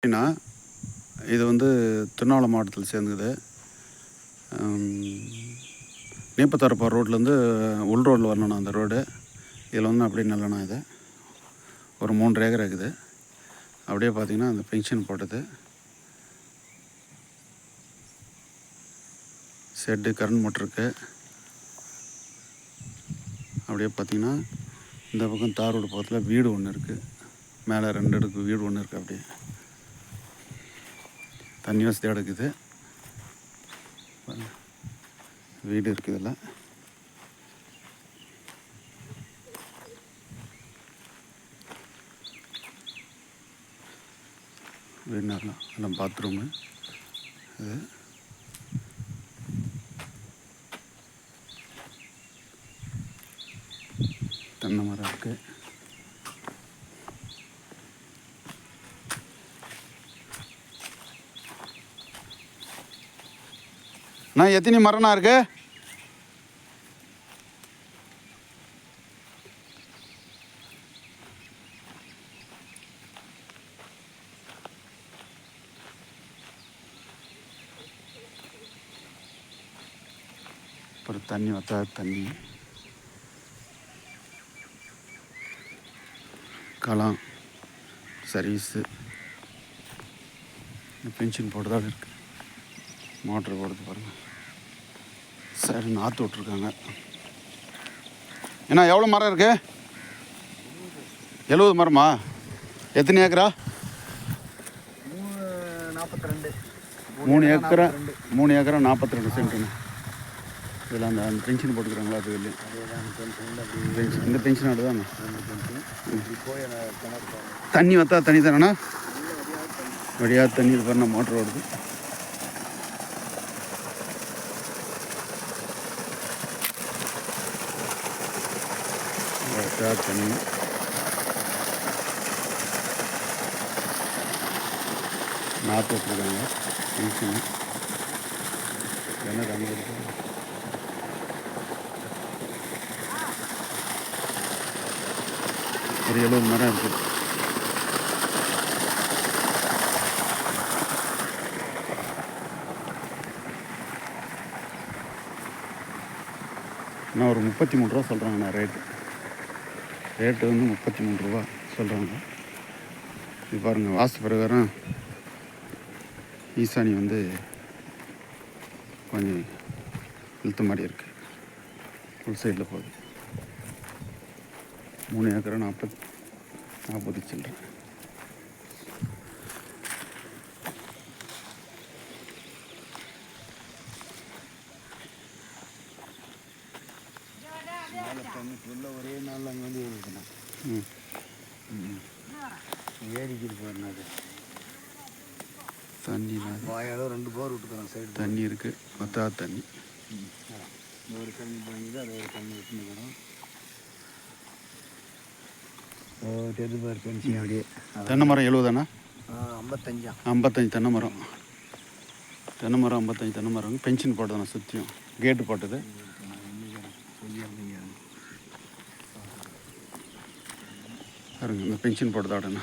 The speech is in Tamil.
அப்படின்னா இது வந்து திருவண்ணாமலை மாவட்டத்தில் சேர்ந்தது நீப்பத்தாரப்பா ரோட்லேருந்து உள் ரோட்டில் வரணும்ண்ணா அந்த ரோடு. இதில் வந்து அப்படியே நல்லண்ணா இது. ஒரு மூன்று ஏக்கர் இருக்குது. அப்படியே பார்த்தீங்கன்னா அந்த பென்ஷன் போட்டது. ஷெட்டு கரண்ட் மோட்ருக்கு அப்படியே பார்த்தீங்கன்னா இந்த பக்கம் தார் ரோடு பக்கத்தில் வீடு ஒன்று இருக்குது மேலே ரெண்டு அடுக்கு வீடு ஒன்று இருக்குது அப்படியே. தண்ணி வசதி இருக்குது வீடு இருக்குது இதில். வீடுனாலாம் நல்லா பாத்ரூமு இது. தென்னை மரம் இருக்குது நான் எத்தனை மரணம் இருக்கு? அப்புறம் தண்ணி வத்தா தண்ணி. களம் சர்வீஸு பென்ஷன் போட்டதாக இருக்குது மோட்ரு போடுறது பாருங்கள் சரி நாற்று விட்ருக்காங்க ஏன்னா எவ்வளோ மரம் இருக்கு? எழுபது மரமா? எத்தனை ஏக்கரா? மூணு மூணு ஏக்கரா மூணு ஏக்கரா நாற்பத்தி ரெண்டு சென்ட்டுங்க இதில் அந்த அந்த பென்ஷன் போட்டுக்கிறாங்களா அது வெளியே. இந்த பென்ஷன் அதுதாங்க அந்த பென்ஷன் போய் தண்ணி வத்தா தண்ணி தானேண்ணா? வழியாக தண்ணி இது பாருங்க மோட்ரு ஓடுது. வத்தா தண்ணி நாற்று விட்ருக்காங்க பென்ஷனு என்ன தண்ணி இருக்கு? ஒரு எழுபது மரம் இருக்குது நான் ஒரு முப்பத்தி மூணு ரூபா சொல்கிறாங்கண்ணா ரேட்டு ரேட்டு வந்து முப்பத்தி மூணு ரூபா சொல்கிறாங்க இது பாருங்கள் வாஸ்து பிரகாரம் ஈசானி வந்து கொஞ்சம் இழுத்த மாதிரி இருக்குது ஃபுல் சைடில் போகுது. மூணு ஏக்கரை நாற்பத் நாற்பது சில்லற தண்ணி ஃபுல்லாக ஒரே நாளில் அங்கே வந்து இருக்கணும் ம். ஏரிக்கு போயிருந்தா அது தண்ணி வாயாலும் ரெண்டு போர் விட்டுக்கிறோம் சைடு தண்ணி இருக்குது மத்தா தண்ணி. ஒரு தண்ணி பண்ணிட்டு அது ஒரு தண்ணி விட்டுக்கிறோம் தெரிஞ்சு பாரு பென்ஷன் அப்படியே. தென்னை மரம் எழுபதாண்ணா ஐம்பத்தஞ்சா. ஐம்பத்தஞ்சு தென்னை மரம். தென்னை மரம் ஐம்பத்தஞ்சு தென்னை மரம். பென்ஷன் போட்டதுண்ணா சுற்றியும் கேட்டு போட்டது. பாருங்கள் இந்த பென்ஷன் போட்டதாடண்ணா